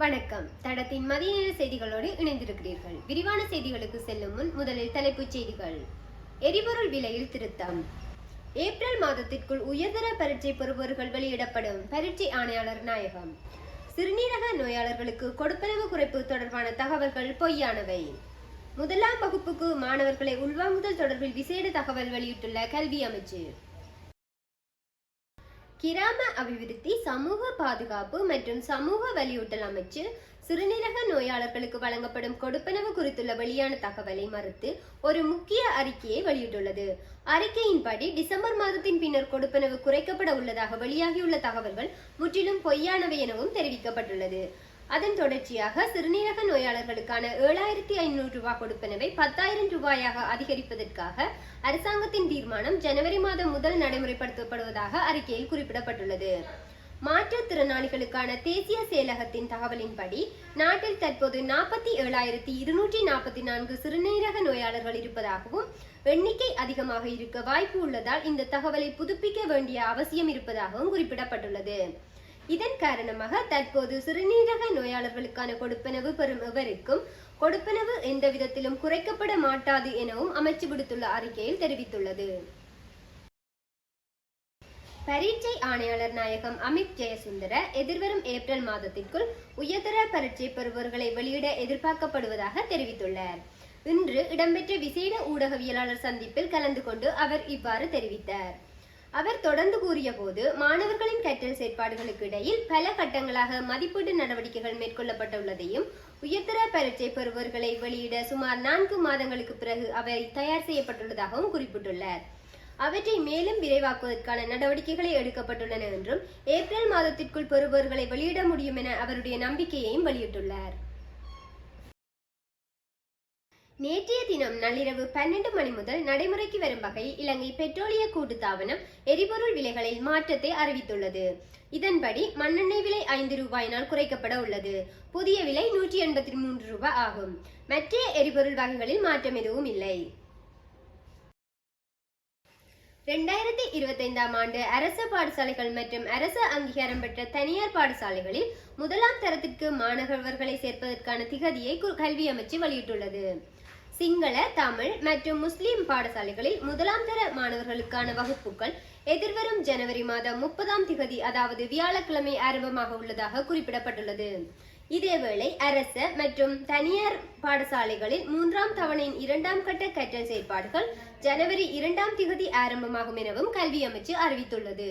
வணக்கம். தடத்தின் மதிய நேர செய்திகளோடு இணைந்திருக்கிறீர்கள். விரிவான செய்திகளுக்கு செல்லும் முன் முதலில் தலைப்புச் செய்திகள். எரிபொருள் விலையில் திருத்தம். ஏப்ரல் மாதத்திற்குள் உயர்தர பரீட்சை பெறுபவர்கள் வெளியிடப்படும் பரீட்சை ஆணையாளர் நாயகம். சிறுநீரக நோயாளர்களுக்கு கொடுப்பனவு குறைப்பு தொடர்பான தகவல்கள் பொய்யானவை. முதலாம் வகுப்புக்கு மாணவர்களை உள்வாங்குதல் தொடர்பில் விசேட தகவல் வெளியிட்டுள்ள கல்வி அமைச்சு. கிராம அபிவிருத்தி சமூக பாதுகாப்பு மற்றும் சமூக வலியூட்டல் அமைச்சு சிறுநீரக நோயாளர்களுக்கு வழங்கப்படும் கொடுப்பனவு குறித்துள்ள வெளியான தகவலை மறுத்து ஒரு முக்கிய அறிக்கையை வெளியிட்டுள்ளது. அறிக்கையின்படி டிசம்பர் மாதத்தின் பின்னர் கொடுப்பனவு குறைக்கப்பட உள்ளதாக வெளியாகியுள்ள தகவல்கள் முற்றிலும் பொய்யானவை எனவும் தெரிவிக்கப்பட்டுள்ளது. அதன் தொடர்ச்சியாக சிறுநீரக நோயாளர்களுக்கான ஏழாயிரத்தி ஐநூறு ரூபாய் கொடுப்பனவை பத்தாயிரம் ரூபாயாக அதிகரிப்பதற்காக அரசாங்கத்தின் தீர்மானம் ஜனவரி மாதம் முதல் நடைமுறைப்படுத்தப்படுவதாக அறிக்கையில் குறிப்பிடப்பட்டுள்ளது. மாற்றுத்திறனாளிகளுக்கான தேசிய செயலகத்தின் தகவலின்படி நாட்டில் தற்போது நாற்பத்தி ஏழாயிரத்தி இருநூற்றி நாற்பத்தி நான்கு சிறுநீரக நோயாளர்கள் இருப்பதாகவும் எண்ணிக்கை அதிகமாக இருக்க வாய்ப்பு உள்ளதால் இந்த தகவலை புதுப்பிக்க வேண்டிய அவசியம் இருப்பதாகவும் குறிப்பிடப்பட்டுள்ளது. இதன் காரணமாக தற்போது சிறுநீரக நோயாளர்களுக்கான கொடுப்பனவு பெறும் எவருக்கும் கொடுப்பனவு எந்த விதத்திலும் குறைக்கப்பட மாட்டாது எனவும் அமைச்சு விடுத்துள்ள அறிக்கையில் தெரிவித்துள்ளது. பரீட்சை ஆணையாளர் நாயகம் அமித் ஜெயசுந்தர எதிர்வரும் ஏப்ரல் மாதத்திற்குள் உயர்தர பரீட்சை பெறுபவர்களை வெளியிட எதிர்பார்க்கப்படுவதாக தெரிவித்துள்ளார். இன்று இடம்பெற்ற விசேட ஊடகவியலாளர் சந்திப்பில் கலந்து கொண்டு அவர் இவ்வாறு தெரிவித்தார். அவர் தொடர்ந்து கூறிய போது மாணவர்களின் கற்றல் செயற்பாடுகளுக்கு இடையில் பல கட்டங்களாக மதிப்பீட்டு நடவடிக்கைகள் மேற்கொள்ளப்பட்டுள்ளதையும் உயர்தர பரீட்சை பெறுபவர்களை வெளியிட சுமார் நான்கு மாதங்களுக்கு பிறகு அவை தயார் செய்யப்பட்டுள்ளதாகவும் குறிப்பிட்டுள்ளார். அவற்றை மேலும் விரைவாக்குவதற்கான நடவடிக்கைகளை எடுக்கப்பட்டுள்ளன என்றும் ஏப்ரல் மாதத்திற்குள் பெறுபவர்களை வெளியிட முடியும் என அவருடைய நம்பிக்கையையும் வெளியிட்டுள்ளார். நேற்றைய தினம் நள்ளிரவு பன்னெண்டு மணி முதல் நடைமுறைக்கு வரும் வகையில் இலங்கை பெட்ரோலிய கூட்டுத்தாபனம் எரிபொருள் விலைகளில் மாற்றத்தை அறிவித்துள்ளது. இதன்படி மண்ணெண்ணெய் விலை ஐந்து ரூபாயினால் குறைக்கப்பட உள்ளது. புதிய விலை நூற்றி எண்பத்தி மூன்று ரூபாய் ஆகும். மற்ற எரிபொருள் வகைகளில் மாற்றம் எதுவும் இல்லை. ரெண்டாயிரத்தி இருபத்தைந்தாம் ஆண்டு அரசு பாடசாலைகள் மற்றும் அரசு அங்கீகாரம் பெற்ற தனியார் பாடசாலைகளில் முதலாம் தரத்திற்கு மாணவர்களை சேர்ப்பதற்கான திகதியை கல்வி அமைச்சு வெளியிட்டுள்ளது. சிங்கள தமிழ் மற்றும் முஸ்லிம் பாடசாலைகளில் முதலாம் தர மாணவர்களுக்கான வகுப்புகள் எதிர்வரும் ஜனவரி மாதம் முப்பதாம் திகதி அதாவது வியாழக்கிழமை ஆரம்பமாக உள்ளதாக குறிப்பிடப்பட்டுள்ளது. இதேவேளை அரச மற்றும் தனியார் பாடசாலைகளில் மூன்றாம் தவணையின் இரண்டாம் கட்ட கற்றல் செயற்பாடுகள் ஜனவரி இரண்டாம் திகதி ஆரம்பமாகும் எனவும் கல்வி அமைச்சு அறிவித்துள்ளது.